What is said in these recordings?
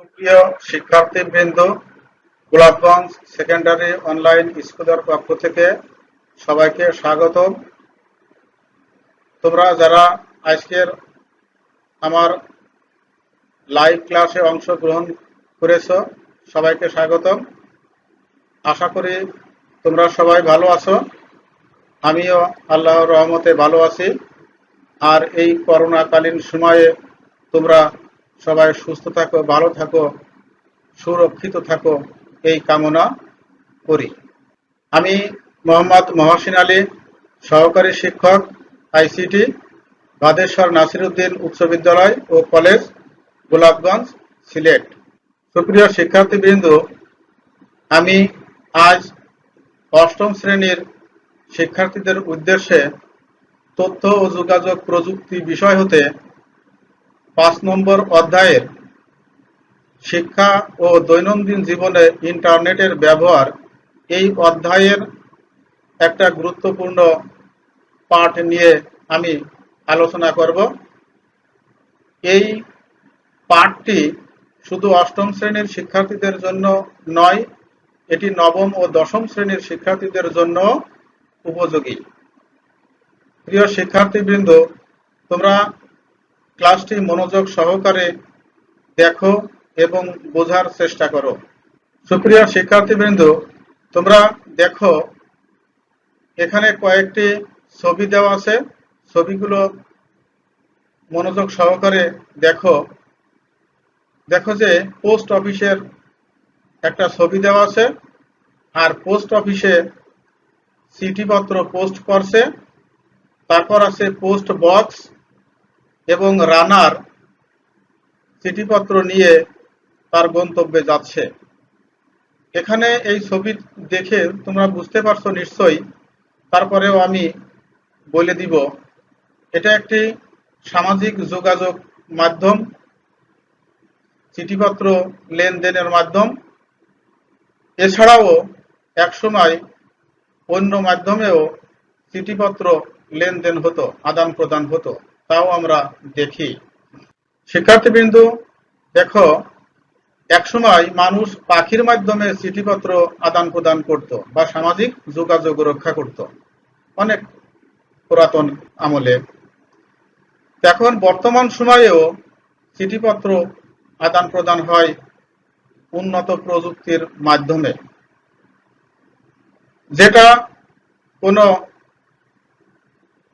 সুপ্রিয় শিক্ষার্থীবৃন্দ, Golapganj secondary online স্কুলের পক্ষ থেকে সবাইকে স্বাগতম। তোমরা যারা আজকের আমার লাইভ ক্লাসে অংশগ্রহণ করেছ, সবাইকে স্বাগতম। আশা করি তোমরা সবাই ভালো আছো। আমিও আল্লাহর রহমতে ভালো আছি। আর এই করোনাকালীন সময়ে তোমরা সবাই সুস্থ থাকো, ভালো থাকো, সুরক্ষিত থাকো, এই কামনা করি। আমি মোহাম্মদ মহসিন আলী, সহকারী শিক্ষক, আইসিটি, বাদেশ্বর নাসিরুদ্দিন উচ্চ বিদ্যালয় ও কলেজ, গোলাপগঞ্জ, সিলেট। সুপ্রিয় শিক্ষার্থীবৃন্দ, আমি আজ অষ্টম শ্রেণির শিক্ষার্থীদের উদ্দেশ্যে তথ্য ও যোগাযোগ প্রযুক্তি বিষয় হতে পাঁচ নম্বর অধ্যায়ের শিক্ষা ও দৈনন্দিন জীবনে ইন্টারনেটের ব্যবহার এই অধ্যায়ের একটা গুরুত্বপূর্ণ পাঠ নিয়ে আমি আলোচনা করব। এই পাঠটি শুধু অষ্টম শ্রেণির শিক্ষার্থীদের জন্য নয়, এটি নবম ও দশম শ্রেণির শিক্ষার্থীদের জন্য উপযোগী। প্রিয় শিক্ষার্থীবৃন্দ, তোমরা ক্লাসটি মনোযোগ সহকারে দেখো এবং বোঝার চেষ্টা করো। সুপ্রিয় শিক্ষার্থীবৃন্দ, তোমরা দেখো, এখানে কয়েকটি ছবি দেওয়া আছে। ছবিগুলো মনোযোগ সহকারে দেখো। দেখো যে পোস্ট অফিসের একটা ছবি দেওয়া আছে আর পোস্ট অফিসে চিঠিপত্র পোস্ট করছে। তারপর আছে পোস্ট বক্স। এবং রানার চিঠিপত্র নিয়ে তার গন্তব্যে যাচ্ছে। এখানে এই ছবি দেখে তোমরা বুঝতে পারছ নিশ্চয়ই, তারপরেও আমি বলে দিব, এটা একটি সামাজিক যোগাযোগ মাধ্যম, চিঠিপত্র লেনদেনের মাধ্যম। এছাড়াও একসময় অন্য মাধ্যমেও চিঠিপত্র লেনদেন হতো আদান প্রদান হতো। তাও আমরা দেখি। শিক্ষার্থীবৃন্দ, দেখো, একসময় মানুষ পাখির মাধ্যমে চিঠিপত্র আদান প্রদান করত বা সামাজিক যোগাযোগ রক্ষা করত। অনেক পুরাতন আমলে। এখন বর্তমান সময়েও চিঠিপত্র আদান প্রদান হয় উন্নত প্রযুক্তির মাধ্যমে। যেটা কোনো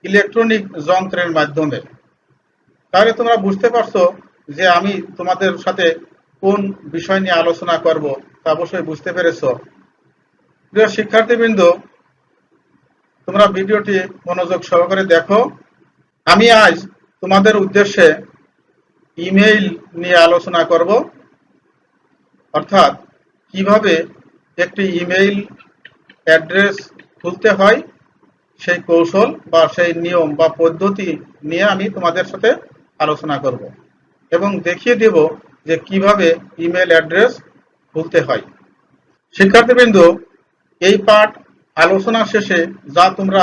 ইলেকট্রনিক যন্ত্রের মাধ্যমে। তাহলে তোমরা বুঝতে পারছ যে আমি তোমাদের সাথে কোন বিষয় নিয়ে আলোচনা করব তা অবশ্যই বুঝতে পেরেছ। প্রিয় শিক্ষার্থীবৃন্দ, তোমরা ভিডিওটি মনোযোগ সহকারে দেখো। আমি আজ তোমাদের উদ্দেশ্যে ইমেইল নিয়ে আলোচনা করব। অর্থাৎ কীভাবে একটি ইমেইল অ্যাড্রেস খুলতে হয় সেই কৌশল বা সেই নিয়ম বা পদ্ধতি নিয়ে আমি তোমাদের সাথে আলোচনা করব এবং দেখিয়ে দেব যে কীভাবে ইমেল অ্যাড্রেস খুলতে হয়। শিক্ষার্থীবৃন্দ, এই পাঠ আলোচনা শেষে যা তোমরা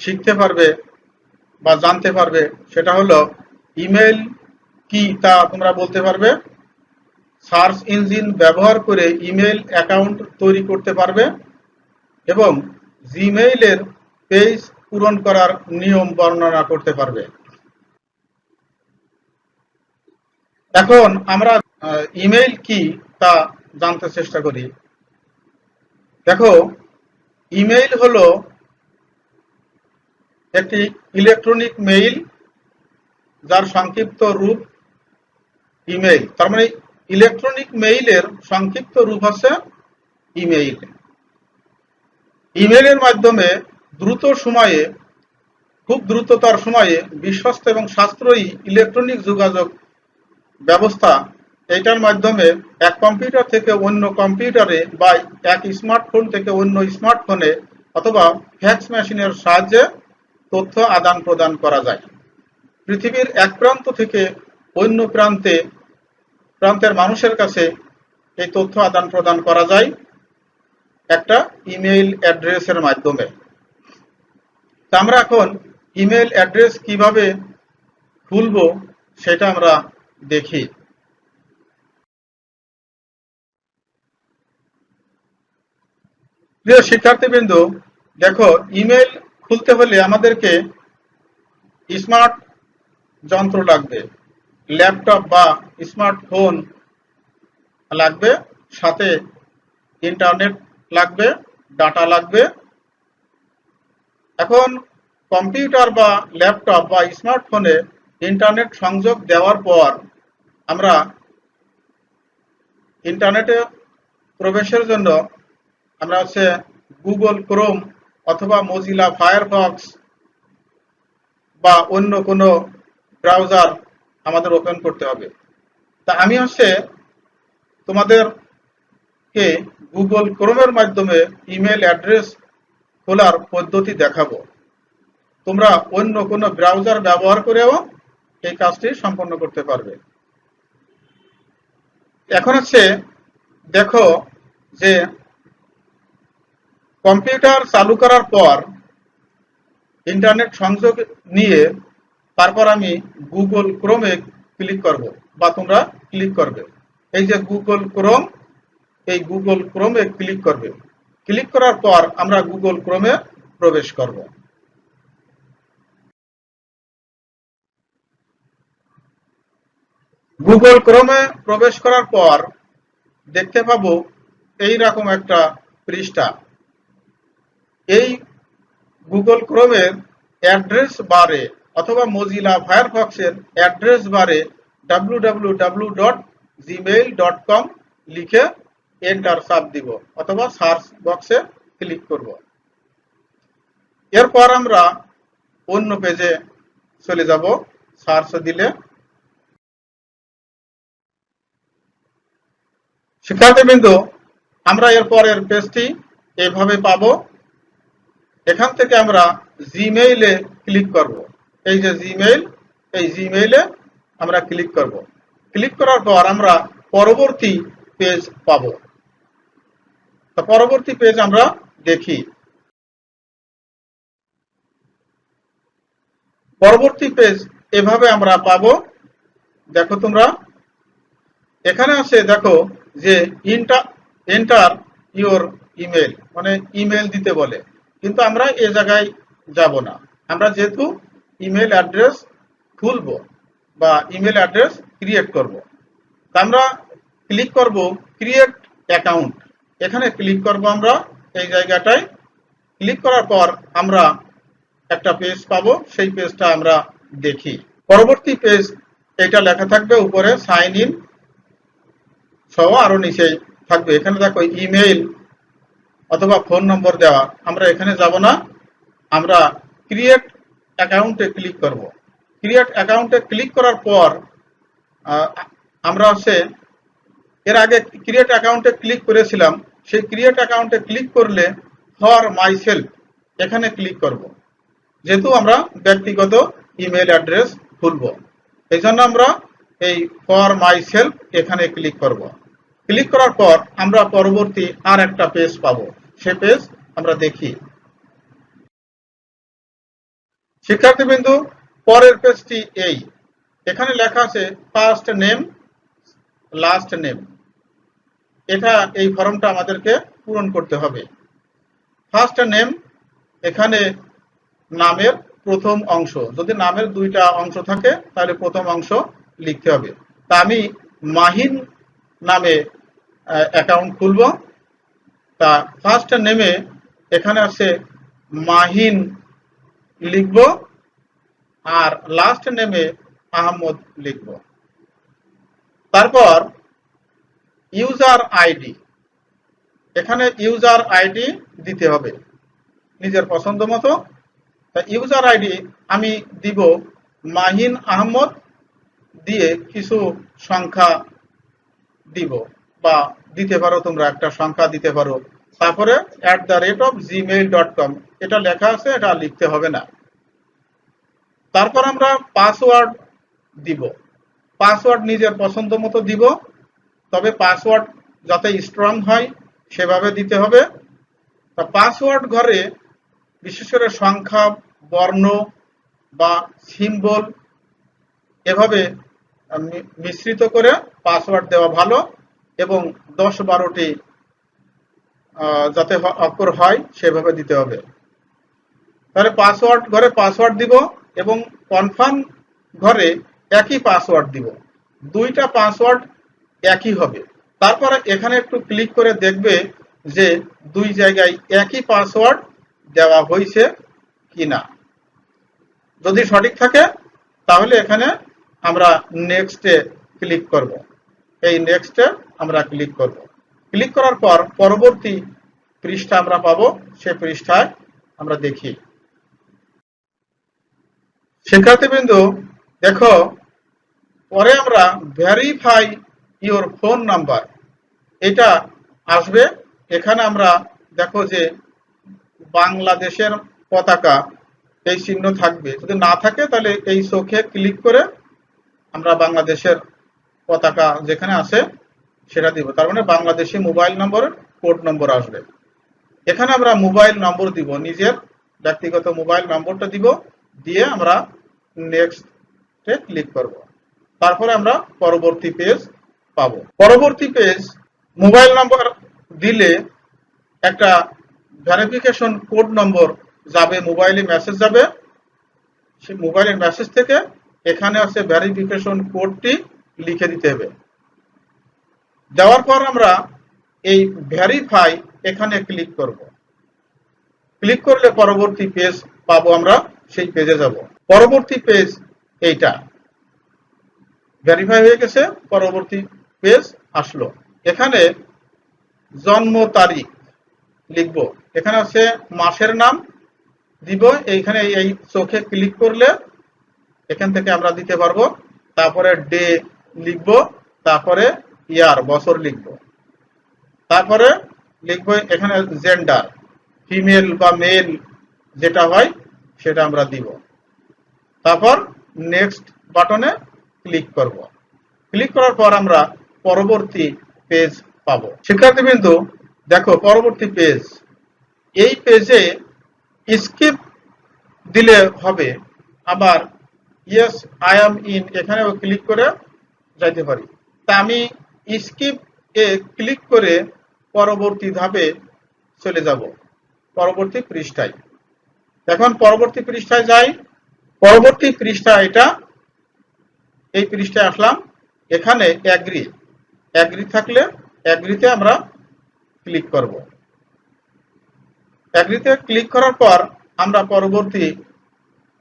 শিখতে পারবে বা জানতে পারবে সেটা হলো ইমেল কি তা তোমরা বলতে পারবে, সার্চ ইঞ্জিন ব্যবহার করে ইমেল অ্যাকাউন্ট তৈরি করতে পারবে এবং জিমেইলের পেজ পূরণ করার নিয়ম বর্ণনা করতে পারবে। এখন আমরা ইমেইল কি তা জানতে চেষ্টা করি। দেখো ইমেইল হলো একটি ইলেকট্রনিক মেইল যার সংক্ষিপ্ত রূপ ইমেইল তার মানে ইলেকট্রনিক মেইলের সংক্ষিপ্ত রূপ হচ্ছে ইমেইল ইমেইলের মাধ্যমে দ্রুত সময়ে, খুব দ্রুততর সময়ে বিশ্বস্ত এবং সাশ্রয়ী ইলেকট্রনিক যোগাযোগ ব্যবস্থা এটার মাধ্যমে এক কম্পিউটার থেকে অন্য কম্পিউটারে বা এক স্মার্টফোন থেকে অন্য স্মার্টফোনে অথবা ফ্যাক্স মেশিনের সাহায্যে তথ্য আদান প্রদান করা যায়। পৃথিবীর এক প্রান্ত থেকে অন্য প্রান্তে, প্রান্তের মানুষের কাছে এই তথ্য আদান প্রদান করা যায়। একটা ইমেইল অ্যাড্রেসের মাধ্যমে। আমরা এখন ইমেল অ্যাড্রেস কীভাবে খুলব সেটা আমরা দেখি। প্রিয় শিক্ষার্থীবৃন্দ, দেখো ইমেল খুলতে হলে আমাদেরকে স্মার্ট যন্ত্র লাগবে। ল্যাপটপ বা স্মার্টফোন লাগবে, সাথে ইন্টারনেট লাগবে, ডাটা লাগবে। এখন কম্পিউটার বা ল্যাপটপ বা স্মার্টফোনে ইন্টারনেট সংযোগ দেওয়ার পর আমরা ইন্টারনেটে প্রবেশের জন্য আমরা হচ্ছে গুগল, ক্রোম অথবা মজিলা, ফায়ারফক্স বা অন্য কোনো ব্রাউজার আমাদের ওপেন করতে হবে। তা আমি হচ্ছে তোমাদেরকে গুগল ক্রোমের মাধ্যমে ইমেল অ্যাড্রেস খোলার পদ্ধতি দেখাবো। তোমরা অন্য কোনো ব্রাউজার ব্যবহার করেও এই কাজটি সম্পন্ন করতে পারবে। এখন হচ্ছে দেখো যে কম্পিউটার চালু করার পর ইন্টারনেট সংযোগ নিয়ে তারপর আমি গুগল ক্রোমে ক্লিক করব বা তোমরা ক্লিক করবে। এই যে গুগল ক্রোম এই গুগল ক্রোমে ক্লিক করবে। ক্লিক করার পর আমরা গুগল ক্রোমে প্রবেশ করব। গুগল ক্রোমে প্রবেশ করার পর দেখতে পাবো এই রকম একটা পৃষ্ঠা। এই গুগল ক্রোমের অ্যাড্রেস বারে অথবা মজিলা ফায়ারফক্সের অ্যাড্রেস বারে www.gmail.com লিখে এন্টার চাপ দিব অথবা সার্চ বক্সে ক্লিক করব। এরপর আমরা অন্য পেজে চলে যাব। সার্চ দিলে শিক্ষার্থীবৃন্দ, আমরা এরপরের পেজটি এভাবে পাব। এখান থেকে আমরা জিমেইলে ক্লিক করব। এই যে জিমেইল এই জিমেইলে আমরা ক্লিক করব। ক্লিক করার পর আমরা পরবর্তী পেজ পাব। তো পরবর্তী পেজ আমরা দেখি। পরবর্তী পেজ এভাবে আমরা পাবো। দেখো তোমরা। এখানে আছে, দেখো, যে ইন্টার এন্টার ইওর ইমেল মানে ইমেল দিতে বলে। কিন্তু আমরা এ জায়গায় যাব না। আমরা যেহেতু ইমেল অ্যাড্রেস খুলব বা ইমেল অ্যাড্রেস ক্রিয়েট করব। আমরা ক্লিক করব ক্রিয়েট অ্যাকাউন্ট এখানে ক্লিক করব আমরা, এই জায়গাটায়। ক্লিক করার পর আমরা একটা পেজ পাবো, সেই পেজটা আমরা দেখি। পরবর্তী পেজ এটা লেখা থাকবে উপরে সাইন ইন সহ আরও নিচে থাকবে। এখানে দেখো ইমেইল অথবা ফোন নম্বর দেওয়া। আমরা এখানে যাব না। আমরা ক্রিয়েট অ্যাকাউন্টে ক্লিক করব। ক্রিয়েট অ্যাকাউন্টে ক্লিক করার পর আমরা হচ্ছে এর আগে ক্রিয়েট অ্যাকাউন্টে ক্লিক করেছিলাম, সেই ক্রিয়েট অ্যাকাউন্টে ক্লিক করলে ফর মাই সেলফ এখানে ক্লিক করব। যেহেতু আমরা ব্যক্তিগত ইমেল অ্যাড্রেস খুলব। এই জন্য আমরা এই ফর মাই সেলফ এখানে ক্লিক করব। ক্লিক করার পর আমরা পরবর্তী আর একটা পেজ পাবো। সে পেজ আমরা দেখি। শিক্ষার্থীবৃন্দু, পরের পেজটি এই। এখানে লেখা আছে ফার্স্ট নেম লাস্ট নেম এটা এই ফর্মটা আমাদেরকে পূরণ করতে হবে। ফার্স্ট নেম এখানে নামের প্রথম অংশ। যদি নামের দুইটা অংশ থাকে, তাহলে প্রথম অংশ লিখতে হবে। তা আমি মাহিন নামে অ্যাকাউন্ট খুলব। তা ফার্স্ট নেমে এখানে আছে মাহিন লিখব আর লাস্ট নেমে আহমদ লিখব। তারপর ইউজার আইডি। এখানে ইউজার আইডি দিতে হবে। নিজের পছন্দ মতো। ইউজার আইডি আমি দিব মাহিন আহমদ দিয়ে কিছু সংখ্যা দিব বা দিতে পারো তোমরা একটা সংখ্যা দিতে পারো। তারপরে at the rate of Gmail dot com এটা লেখা আছে, এটা লিখতে হবে না। তারপর আমরা পাসওয়ার্ড দিব। পাসওয়ার্ড নিজের পছন্দ মতো দিব। তবে পাসওয়ার্ড যাতে স্ট্রং হয়, সেভাবে দিতে হবে। তা পাসওয়ার্ড ঘরে বিশেষ করে সংখ্যা, বর্ণ বা সিম্বল এভাবে মিশ্রিত করে পাসওয়ার্ড দেওয়া ভালো এবং দশ বারোটি যাতে অক্ষর হয়, সেভাবে দিতে হবে। তাহলে পাসওয়ার্ড ঘরে পাসওয়ার্ড দিব এবং কনফার্ম ঘরে একই পাসওয়ার্ড দিব। দুইটা পাসওয়ার্ড একই হবে। তারপরে এখানে একটু ক্লিক করে দেখবে যে দুই জায়গায় একই পাসওয়ার্ড দেওয়া হয়েছে কিনা। যদি সঠিক থাকে, তাহলে এখানে আমরা নেক্সটে ক্লিক করব। এই নেক্সটে আমরা ক্লিক করব। ক্লিক করার পর পরবর্তী পৃষ্ঠা আমরা পাবো, সে পৃষ্ঠায় আমরা দেখি। শিক্ষার্থীবৃন্দ, দেখো, পরে আমরা ভেরিফাই ইওর ফোন নাম্বার এটা আসবে। এখানে আমরা দেখো যে বাংলাদেশের পতাকা এই চিহ্ন থাকবে। যদি না থাকে তাহলে এই চোখে ক্লিক করে আমরা বাংলাদেশের পতাকা যেখানে আছে সেটা দিব। তার মানে বাংলাদেশি মোবাইল নম্বরের কোড নম্বর আসবে। এখানে আমরা মোবাইল নম্বর দিব। নিজের ব্যক্তিগত মোবাইল নম্বরটা দিব। দিয়ে আমরা নেক্সটে ক্লিক করব। তারপরে আমরা পরবর্তী পেজ পাবো। পরবর্তী পেজ মোবাইল নম্বর দিলে একটা ভেরিফিকেশন কোড নম্বর যাবে মোবাইলে মেসেজ যাবে। সেই মোবাইলের মেসেজ থেকে এখানে আছে ভেরিফিকেশন কোডটি লিখে দিতে হবে। দেওয়ার পর আমরা এই ভেরিফাই এখানে ক্লিক করব। ক্লিক করলে পরবর্তী পেজ পাবো আমরা, সেই পেজে যাব। পরবর্তী পেজ এইটা। ভেরিফাই হয়ে গেছে, পরবর্তী পেজ আসলো। এখানে জন্ম তারিখ লিখব। এখানে আছে মাসের নাম দিব। এইখানে এই চোখে ক্লিক করলে এখান থেকে আমরা দিতে পারব। তারপরে ডে লিখব। তারপরে ইয়ার, বছর লিখব। তারপরে লিখব এখানে জেন্ডার, ফিমেল বা মেল যেটা হয় সেটা আমরা দিব। তারপর নেক্সট বাটনে ক্লিক করব। ক্লিক করার পর আমরা পরবর্তী পেজ পাবো। শিক্ষার্থীবৃন্দ, দেখো পরবর্তী পেজ এই পেজে স্কিপ দিলে হবে আবার ইয়েস আই এম ইন এখানেও ক্লিক করে যাইতে পারি। তা আমি স্কিপ এ ক্লিক করে পরবর্তী ধাপে চলে যাব, পরবর্তী পৃষ্ঠায়। এখন পরবর্তী পৃষ্ঠায় যাই। পরবর্তী পৃষ্ঠা এটা, এই পৃষ্ঠায় আসলাম। এখানে অ্যাগ্রি অ্যাগ্রি থাকলে অ্যাগ্রিতে আমরা ক্লিক করব। অ্যাগ্রিতে ক্লিক করার পর আমরা পরবর্তী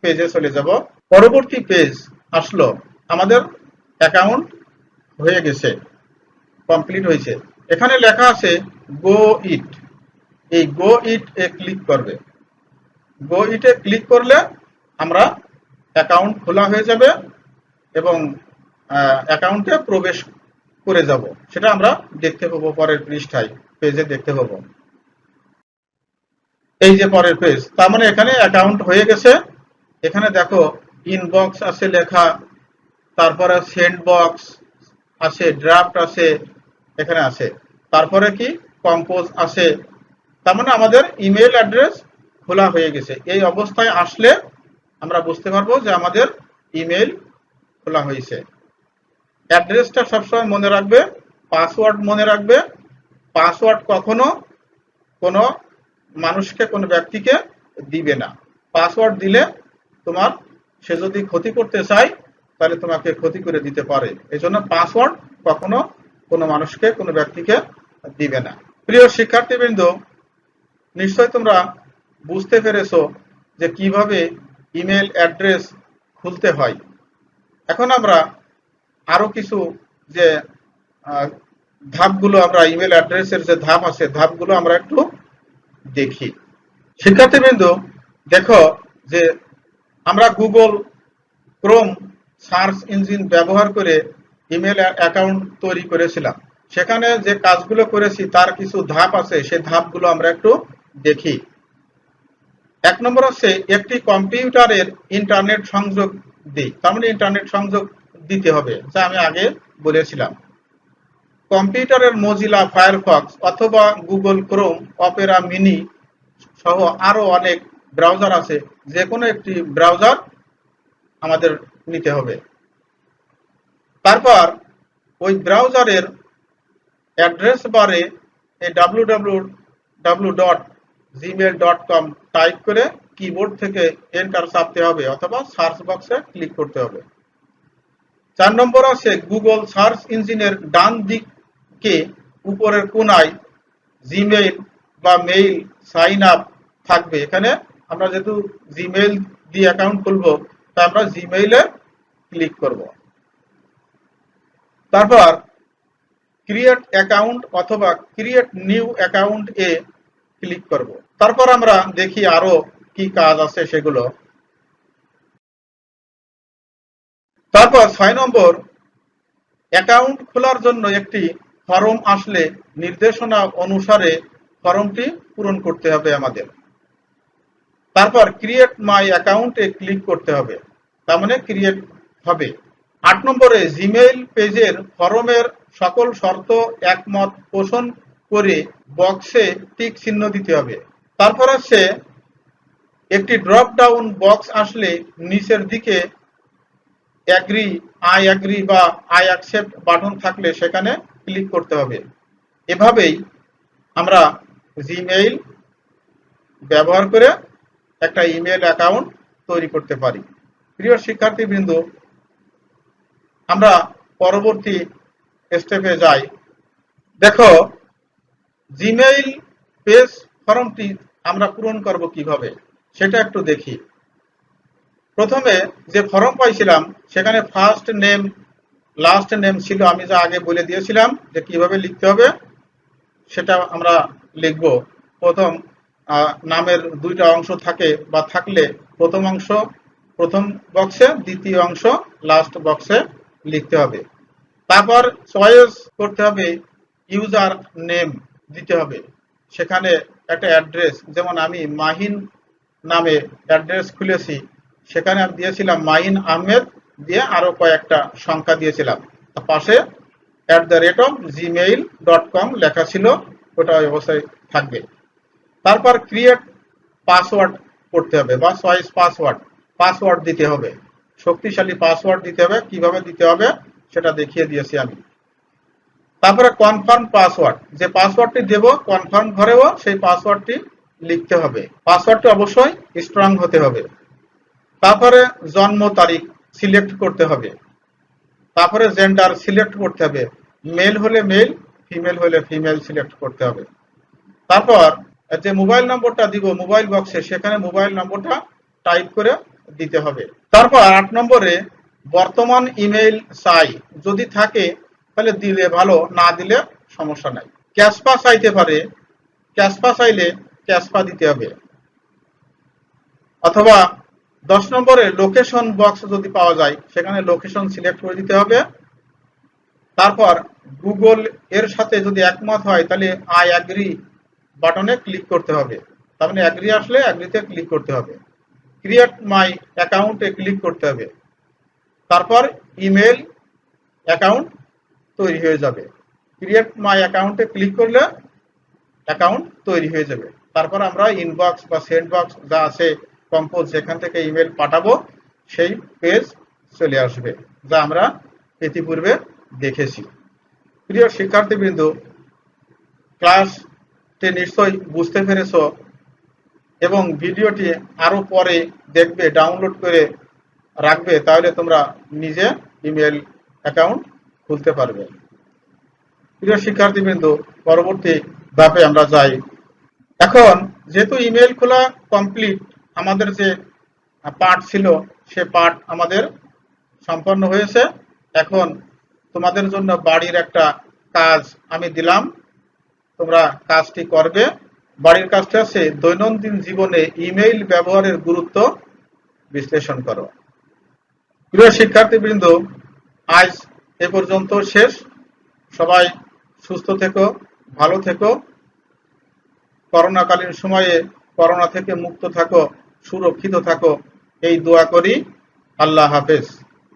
পেজে চলে যাব। পরবর্তী পেজ আসলো, আমাদের অ্যাকাউন্ট হয়ে গেছে কমপ্লিট হয়েছে। এখানে লেখা আছে গো ইট এই গো ইট এ ক্লিক করবে। গো ইটে ক্লিক করলে আমরা অ্যাকাউন্ট খোলা হয়ে যাবে এবং অ্যাকাউন্টে প্রবেশ করে যাব। সেটা আমরা দেখতে পাবো পরের পৃষ্ঠায় পেজে দেখতে পাবো। এই যে পরের পেজ তার মানে এখানে অ্যাকাউন্ট হয়ে গেছে। এখানে দেখো ইনবক্স আছে লেখা, তারপরে সেন্ড বক্স আছে ড্রাফট আছে, এখানে আছে। তারপরে কি? কম্পোজ আছে। তার মানে আমাদের ইমেল অ্যাড্রেস খোলা হয়ে গেছে। এই অবস্থায় আসলে আমরা বুঝতে পারব যে আমাদের ইমেল খোলা হয়েছে। অ্যাড্রেসটা সবসময় মনে রাখবে, পাসওয়ার্ড মনে রাখবে। পাসওয়ার্ড কখনো কোনো মানুষকে, কোনো ব্যক্তিকে দিবে না। পাসওয়ার্ড দিলে তোমার সে যদি ক্ষতি করতে চায়, তাহলে তোমাকে ক্ষতি করে দিতে পারে। এই জন্য পাসওয়ার্ড কখনো কোনো মানুষকে, কোনো ব্যক্তিকে দিবে না। প্রিয় শিক্ষার্থীবৃন্দ, নিশ্চয় তোমরা বুঝতে পেরেছ যে কীভাবে ইমেল অ্যাড্রেস খুলতে হয়। এখন আমরা আরও কিছু যে ধাপগুলো আমরা ইমেল অ্যাড্রেসের যে ধাপ আছে, ধাপগুলো আমরা একটু দেখি। শিক্ষার্থীবৃন্দ, দেখো যে আমরা গুগল ক্রোম সার্চ ইঞ্জিন ব্যবহার করে ইমেল অ্যাকাউন্ট তৈরি করেছিলাম। সেখানে যে কাজগুলো করেছি, তার কিছু ধাপ আছে সেই ধাপগুলো আমরা একটু দেখি। এক নম্বর হচ্ছে, একটি কম্পিউটারের ইন্টারনেট সংযোগ দিই। তার মানে ইন্টারনেট সংযোগ দিতে হবে, যা আমি আগে বলেছিলাম। কম্পিউটারের মজিলা ফায়ারফক্স অথবা গুগল ক্রোম অপেরা মিনি সহ আরও অনেক ব্রাউজার আছে যে কোনো একটি ব্রাউজার আমাদের নিতে হবে। তারপর ওই ব্রাউজারের অ্যাড্রেস বারে এই W W dot Gmail dot com type করে কিবোর্ড থেকে এন্টার চাপতে হবে অথবা সার্চ বক্সে ক্লিক করতে হবে। চার নম্বর আছে গুগল সার্চ ইঞ্জিনের ডান দিকে উপরের কোনায় জিমেইল বা মেইল সাইন আপ থাকবে। এখানে আমরা যেহেতু জিমেইল দিয়ে অ্যাকাউন্ট খুলবো, তা আমরা জিমেইলে ক্লিক করব। তারপর ক্রিয়েট অ্যাকাউন্ট অথবা ক্রিয়েট নিউ অ্যাকাউন্ট এ ক্লিক করব। তারপর আমরা দেখি আরও কি কাজ আছে সেগুলো। তারপর ছয় নম্বর অ্যাকাউন্ট খোলার জন্য একটি ফর্ম আসলে নির্দেশনা অনুসারে ফর্মটি পূরণ করতে হবে আমাদের। তারপর ক্রিয়েট মাই অ্যাকাউন্টে ক্লিক করতে হবে। তার মানে ক্রিয়েট হবে। আট নম্বরে জিমেইল পেজের ফরমের সকল শর্ত একমত পোষণ করে বক্সে টিক চিহ্ন দিতে হবে। তারপর আছে একটি ড্রপ ডাউন বক্স আসলে নিচের দিকে অ্যাগ্রি আই অ্যাগ্রি বা আই অ্যাকসেপ্ট বাটন থাকলে সেখানে ক্লিক করতে হবে। এভাবেই আমরা জিমেইল ব্যবহার করে একটা ইমেল অ্যাকাউন্ট তৈরি করতে পারি। প্রিয় শিক্ষার্থীবৃন্দ, আমরা পরবর্তী স্টেপে যাই। দেখো জিমেইল পেজ ফর্মটি আমরা পূরণ করব কীভাবে, সেটা একটু দেখি। প্রথমে যে ফর্ম পাইছিলাম, সেখানে ফার্স্ট নেম লাস্ট নেম ছিল, আমি যা আগে বলে দিয়েছিলাম যে কীভাবে লিখতে হবে, সেটা আমরা লিখব। প্রথম নামের দুইটা অংশ থাকে বা থাকলে প্রথম অংশ, প্রথম বক্সে দ্বিতীয় অংশ লাস্ট বক্সে লিখতে হবে। তারপর চয়েস করতে হবে ইউজার নেম দিতে হবে। সেখানে একটা অ্যাড্রেস যেমন আমি মাহিন নামে অ্যাড্রেস খুলেছি সেখানে আমি দিয়েছিলাম মাইন আহমেদ দিয়ে আরও কয়েকটা সংখ্যা দিয়েছিলাম। পাশে at the rate of Gmail dot com লেখা ছিল, ওটা অবস্থায় থাকবে। তারপর ক্রিয়েট পাসওয়ার্ড করতে হবে বা চয়েস পাসওয়ার্ড পাসওয়ার্ড দিতে হবে। শক্তিশালী পাসওয়ার্ড দিতে হবে, কীভাবে দিতে হবে সেটা দেখিয়ে দিয়েছি আমি। তারপরে কনফার্ম পাসওয়ার্ড যে পাসওয়ার্ডটি দেব কনফার্ম ঘরেও সেই পাসওয়ার্ডটি লিখতে হবে। পাসওয়ার্ডটি অবশ্যই স্ট্রং হতে হবে। তারপরে জন্ম তারিখ সিলেক্ট করতে হবে। তারপরে জেন্ডার সিলেক্ট করতে হবে। মেল হলে মেল ফিমেল হলে ফিমেল সিলেক্ট করতে হবে। তারপর যে মোবাইল নম্বরটা দিব মোবাইল বক্সে সেখানে মোবাইল নম্বরটা টাইপ করে দিতে হবে। তারপর আট নম্বরে বর্তমান ইমেল চাই যদি থাকে, তাহলে দিলে ভালো, না দিলে সমস্যা নাই। ক্যাশপা চাইতে পারে ক্যাশপা চাইলে ক্যাশপা দিতে হবে। অথবা দশ নম্বরে লোকেশন বক্স যদি পাওয়া যায়, সেখানে লোকেশন সিলেক্ট করে দিতে হবে। তারপর গুগল এর সাথে যদি একমত হয়, তাহলে আই অ্যাগ্রি বাটনে ক্লিক করতে হবে। তার মানে অ্যাগ্রি আসলে অ্যাগ্রিতে ক্লিক করতে হবে। ক্রিয়েট মাই অ্যাকাউন্টে ক্লিক করতে হবে। তারপর ইমেল অ্যাকাউন্ট তৈরি হয়ে যাবে। ক্রিয়েট মাই অ্যাকাউন্টে ক্লিক করলে অ্যাকাউন্ট তৈরি হয়ে যাবে। তারপর আমরা ইনবক্স বা সেন্ড বক্স যা আছে কম্পোজ যেখান থেকে ইমেল পাঠাবো, সেই পেজ চলে আসবে, যা আমরা ইতিপূর্বে দেখেছি। প্রিয় শিক্ষার্থীবৃন্দ ক্লাসটি নিশ্চয়ই বুঝতে পেরেছ এবং ভিডিওটি আরও পরে দেখবে ডাউনলোড করে রাখবে, তাহলে তোমরা নিজে ইমেল অ্যাকাউন্ট খুলতে পারবে। প্রিয় শিক্ষার্থীবৃন্দ, পরবর্তী ধাপে আমরা যাই। এখন, যেহেতু ইমেল খোলা কমপ্লিট আমাদের যে পাঠ ছিল, সে পাঠ আমাদের সম্পন্ন হয়েছে। এখন তোমাদের জন্য বাড়ির একটা কাজ আমি দিলাম। তোমরা কাজটি করবে। বাড়ির কাজটি আছে দৈনন্দিন জীবনে ইমেইল ব্যবহারের গুরুত্ব বিশ্লেষণ করো। প্রিয় শিক্ষার্থীবৃন্দ, আজ এ পর্যন্ত শেষ। সবাই সুস্থ থেকো, ভালো থেকো। করোনাকালীন সময়ে করোনা থেকে মুক্ত থাকো। সুরক্ষিত থাকো। এই দোয়া করি। আল্লাহ হাফেজ।